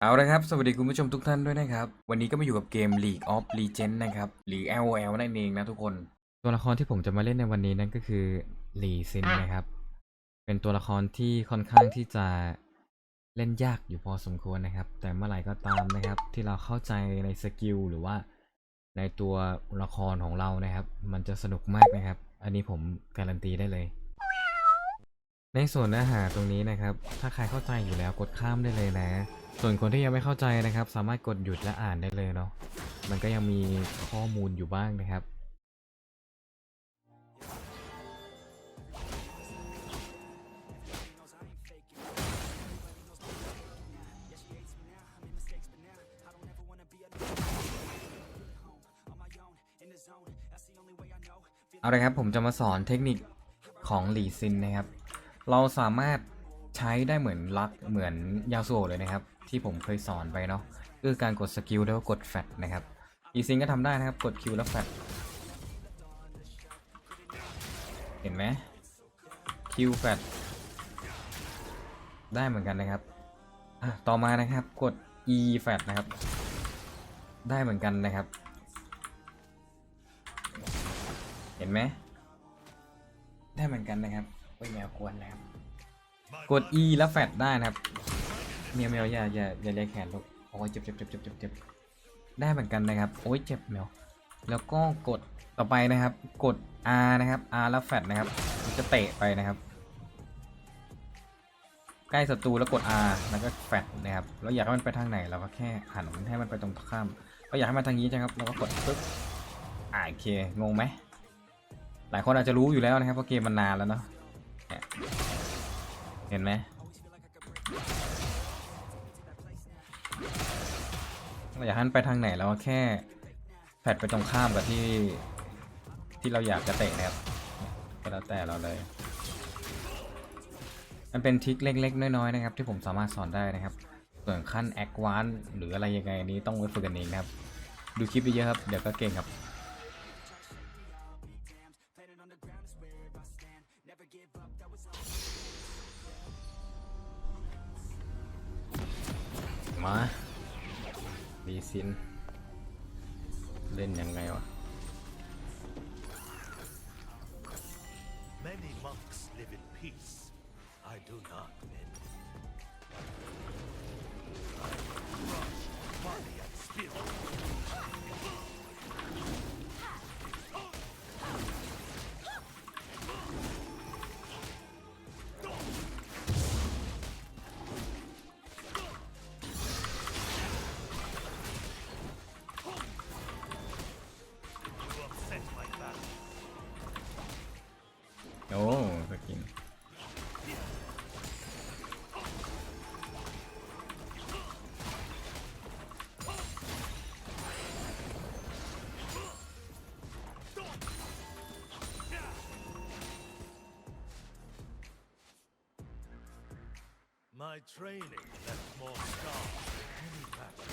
เอาละครับ สวัสดีคุณผู้ชมทุกท่านด้วยนะครับ วันนี้ก็มาอยู่กับเกม League of Legends นะครับ หรือ LOL นั่นเองนะทุกคน ตัวละครที่ผมจะมาเล่นในวันนี้นั่นก็คือลีซินนะครับ เป็นตัวละครที่ค่อนข้างที่จะเล่นยากอยู่พอสมควรนะครับ แต่เมื่อไหร่ก็ตามนะครับ ที่เราเข้าใจในสกิลหรือว่าในตัวละครของเรานะครับ มันจะสนุกมากนะครับ อันนี้ผมการันตีได้เลย ในส่วนเนื้อหาตรงนี้นะครับ ถ้าใครเข้าใจอยู่แล้วกดข้ามได้เลยนะ ส่วนคนที่ยังไม่เข้าใจนะครับ สามารถกดหยุดและอ่านได้เลยเนาะ มันก็ยังมีข้อมูลอยู่บ้างนะครับ เอาละครับผมจะมาสอนเทคนิคของหลีซินนะครับ เราสามารถใช้ได้เหมือนลักเหมือนยาสูโเลยนะครับ ที่ผมเคยสอนไปเนาะคือการกดสกิลแล้วก็กดแฟตนะครับหลีซินก็ทำได้นะครับกดคิวแล้วแฟตเห็นไหมคิวแฟตได้เหมือนกันนะครับต่อมานะครับกด e แฟตนะครับ ได้เหมือนกันนะครับ เห็นไหมได้เหมือนกันนะครับ โอ้ยแมวกวนแล้วกด E แล้วแฟดได้นะครับ เมียวเมียวอย่าอย่าอย่าเลียแขนลูกโอ้ยเจ็บเจ็บเจ็บเจ็บเจ็บเจ็บได้เหมือนกันนะครับ โอ้ยเจ็บเมียวแล้วก็กดต่อไปนะครับ กด R นะครับ R แล้วแฟดนะครับมันจะเตะไปนะครับ ใกล้ศัตรูแล้วกด R แล้วก็แฟดนะครับ เราอยากให้มันไปทางไหนเราก็แค่หันให้มันไปตรงข้ามเราอยากให้มันทางนี้ใช่ครับ เราก็กดปึ๊บอ่าโอเค งงไหม หลายคนอาจจะรู้อยู่แล้วนะครับเพราะเกมมันนานแล้วเนาะ เห็นไหมเราอยากให้มันไปทางไหนเราก็แค่แผดไปตรงข้ามกับที่ ที่เราอยากจะเตะนะครับก็แล้วแต่เราเลย มันเป็นทริคเล็กๆ น้อยๆนะครับ ที่ผมสามารถสอนได้นะครับ ส่วนขั้นแอควานหรืออะไรยังไงนี้ต้องไว้ฝึกกันเองนะครับดูคลิปไปเยอะครับ เดี๋ยวก็เก่งครับ มาดีซิน เล่นยังไงวะ Many monks live in peace. I do not, men. I crush body and spirit. My training left more scars than any battle.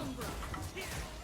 Umbra. Yeah.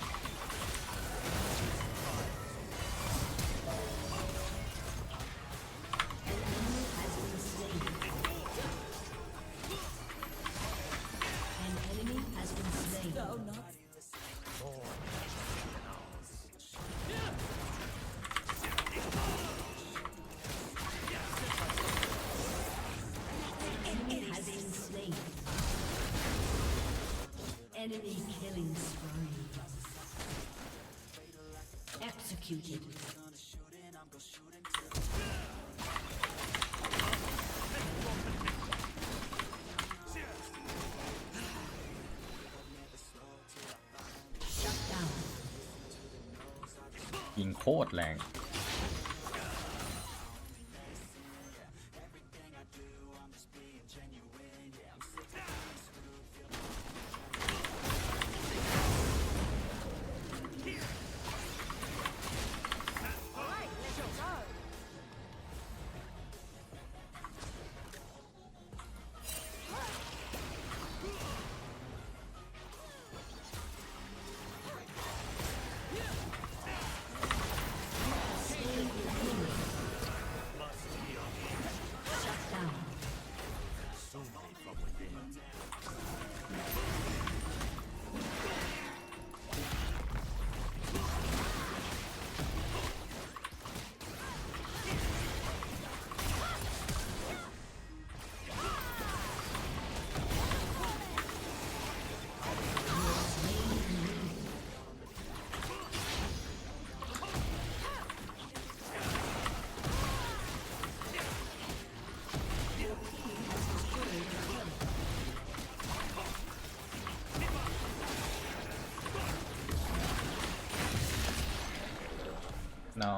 executed. Shut down. ยิงโคตรแรง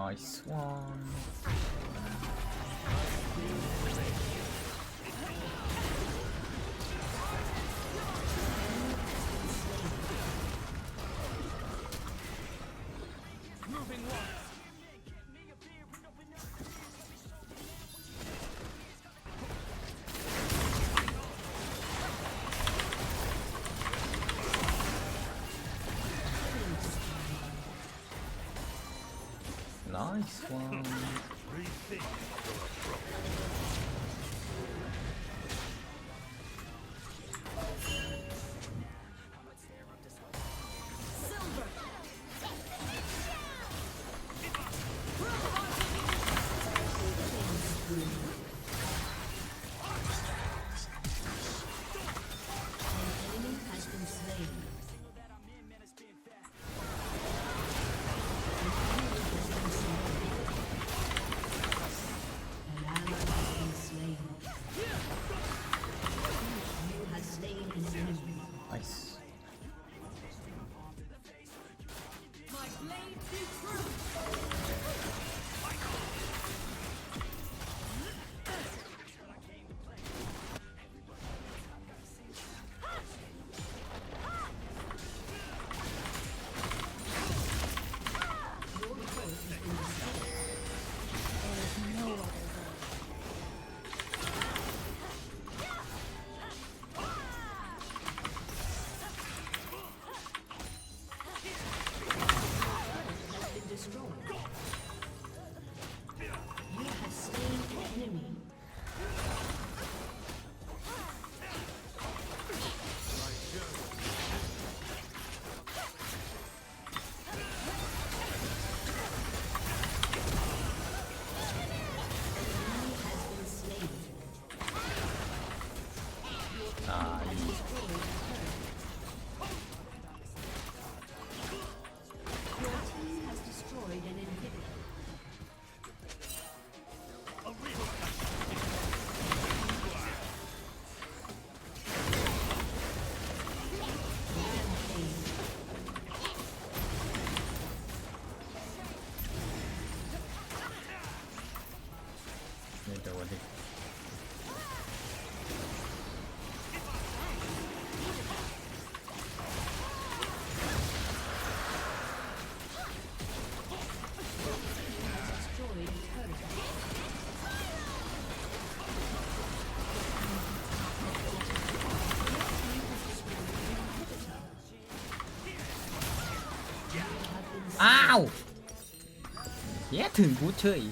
나이스. 와. 不错。nên tao đi Ow! Yeah, thử vũ chơi.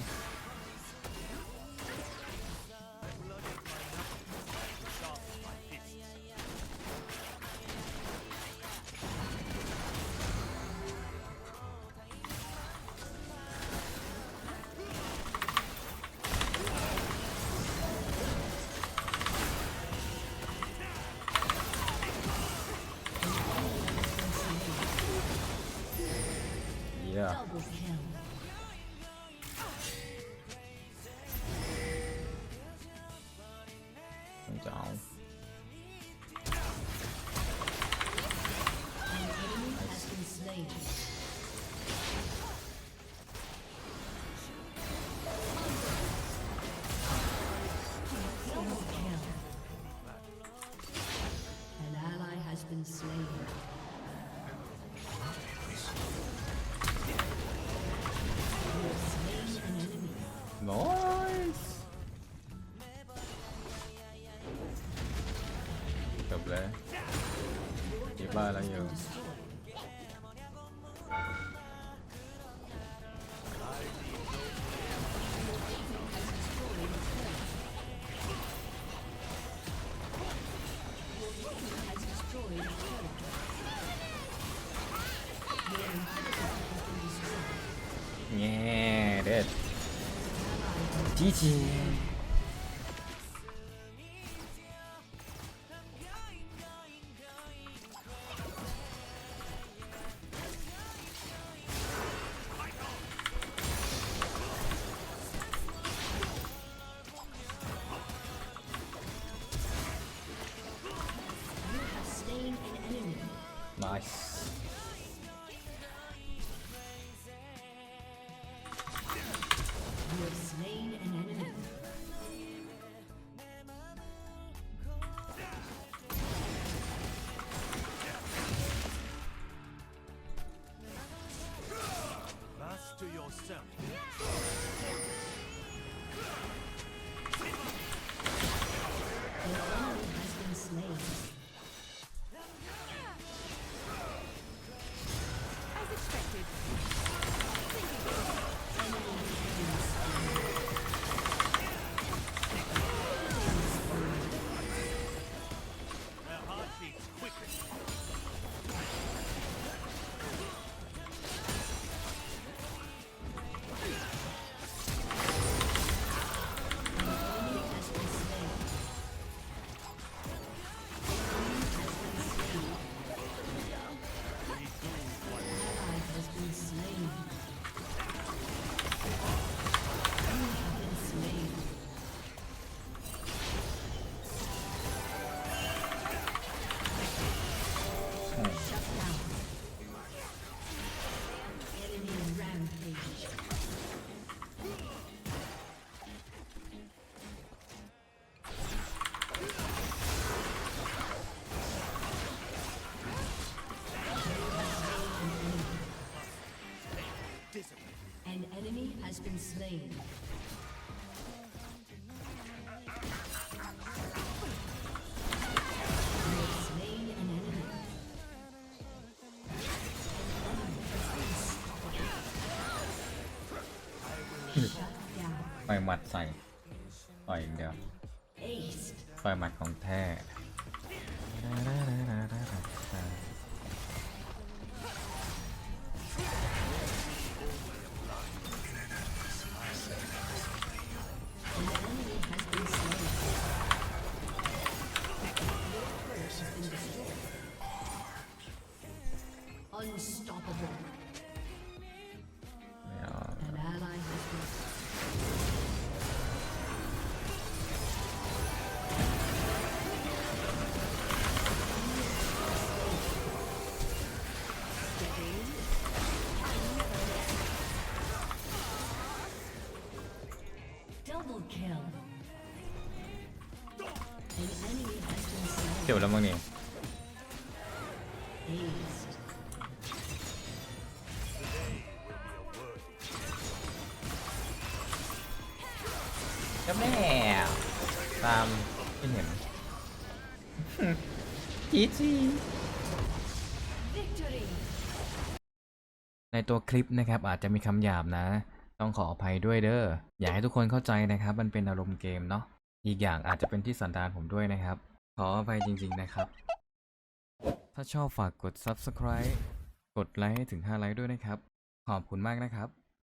อ 예, 렛. 지지. Nice. ปล่อยหมัดใส่ปล่อยอย่างเดียวปล่อยหมัดของแท้ kill. An enemy has been เจ็บแล้วมั้งนี่ slain. Aced. Will be a word. จำแน่ตามที่เห็น จีจี Victory. ในตัวคลิปนะครับอาจจะมีคำหยาบนะ ต้องขออภัยด้วยเด้ออยากให้ทุกคนเข้าใจนะครับ มันเป็นอารมณ์เกมเนาะอีกอย่างอาจจะเป็นที่สันดานผมด้วยนะครับ ขออภัยจริง ๆนะครับ ถ้าชอบฝากกด subscribe กดไลค์ให้ถึง 5 ไลค์ด้วยนะครับ ขอบคุณมากนะครับ